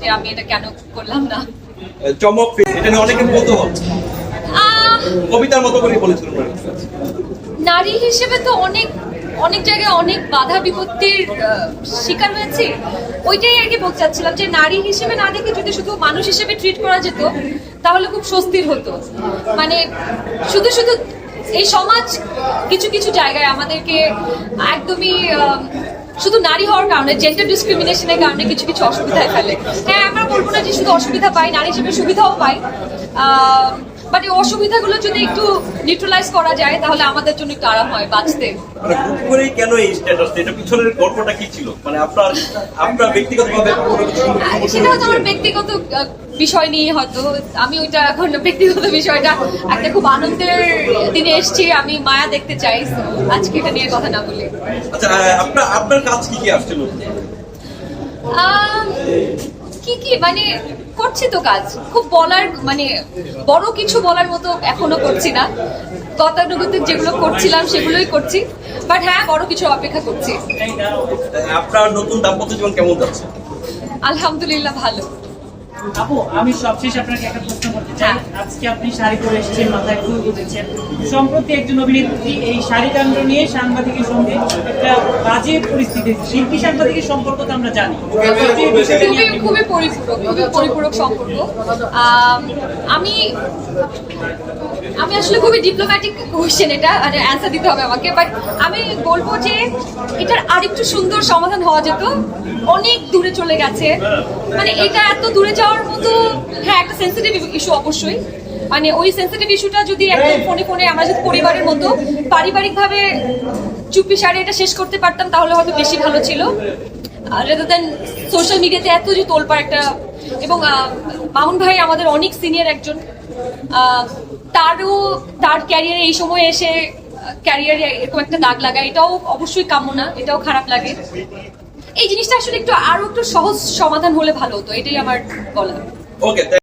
যে আমি এটা কেন করলাম না? চমক এটা নিয়ে অনেকে বলতো কবিতার মতো করে বলেছিলেন নারী। হিসেবে তো অনেক অনেক জায়গায় অনেক বাধা বিপত্তির শিকার হয়েছি। ওইটাই আর কি বলতে চাচ্ছিলাম যে নারী হিসেবে না দেখে যদি শুধু মানুষ হিসেবে ট্রিট করা যেত তাহলে খুব স্বস্তির হতো। মানে শুধু শুধু এই সমাজ কিছু কিছু জায়গায় আমাদেরকে একদমই শুধু নারী হওয়ার কারণে জেন্ডার ডিসক্রিমিনেশনের কারণে কিছু কিছু অসুবিধায় ফেলে। হ্যাঁ আমরা বলব না যে শুধু অসুবিধা পাই নারী হিসেবে সুবিধাও পাই। বাট এই অসুবিধাগুলো যদি একটু নিউট্রালাইজ করা যায় তাহলে আমাদের জন্য একটু আরাম হয় বাঁচতে। মানে হুট করেই কেন এই স্ট্যাটাস এটা পিছনের গল্পটা কি ছিল? মানে আপনার আপনার ব্যক্তিগতভাবে সেটা হয়তো আমার ব্যক্তিগত বিষয় নিয়ে হয়তো আমি ওইটা এখন ব্যক্তিগত বিষয়টা একটা খুব আনন্দের দিনে এসেছি আমি মায়া দেখতে চাই। আজকে এটা নিয়ে কথা না বলি আচ্ছা আপনার আপনার কাজ কি কি কি কি? মানে করছি তো কাজ। খুব বলার মানে বড় কিছু বলার মতো এখনও করছি না। গতানুগতিক যেগুলো করছিলাম সেগুলোই করছি। বাট হ্যাঁ বড় কিছু অপেক্ষা করছি। আপনার নতুন দাম্পত্য জীবন কেমন যাচ্ছে? আলহামদুলিল্লাহ ভালো। আপু আমি সবশেষ আপনাকে একটা প্রশ্ন করতে চাই। আজকে আপনি শাড়ি পরে এসেছেন মাথায় ফুল গুঁজেছেন সম্প্রতি একজন অভিনেত্রী এই শাড়ি কাণ্ড নিয়ে সাংবাদিকের সঙ্গে একটা বাজে পরিস্থিতি শিল্পী সাংবাদিকের সম্পর্ক তো আমরা জানি। খুবই খুবই পরিপূরক খুবই পরিপূরক সম্পর্ক। আমি আমি আসলে খুবই ডিপ্লোম্যাটিক কোয়েশ্চেন এটা মানে অ্যান্সার দিতে হবে আমাকে বাট আমি বলব যে এটার আরেকটু সুন্দর সমাধান হওয়া যেত। অনেক দূরে চলে গেছে। মানে এটা এত দূরে যাওয়ার মতো হ্যাঁ একটা সেন্সিটিভ ইস্যু অবশ্যই। মানে ওই সেন্সিটিভ ইস্যুটা যদি একদম ফোনে ফোনে আমরা যদি পরিবারের মতো পারিবারিকভাবে চুপি সারে এটা শেষ করতে পারতাম তাহলে হয়তো বেশি ভালো ছিল। রেদার দেন সোশ্যাল মিডিয়াতে এত যে তোলপার একটা এবং মামুন ভাই আমাদের অনেক সিনিয়র একজন তারও তার ক্যারিয়ারে এই সময় এসে ক্যারিয়ারে এরকম একটা দাগ লাগা এটাও অবশ্যই কাম্য না এটাও খারাপ লাগে। এই জিনিসটা আসলে একটু আরও একটু সহজ সমাধান হলে ভালো হতো, এটাই আমার বলা ওকে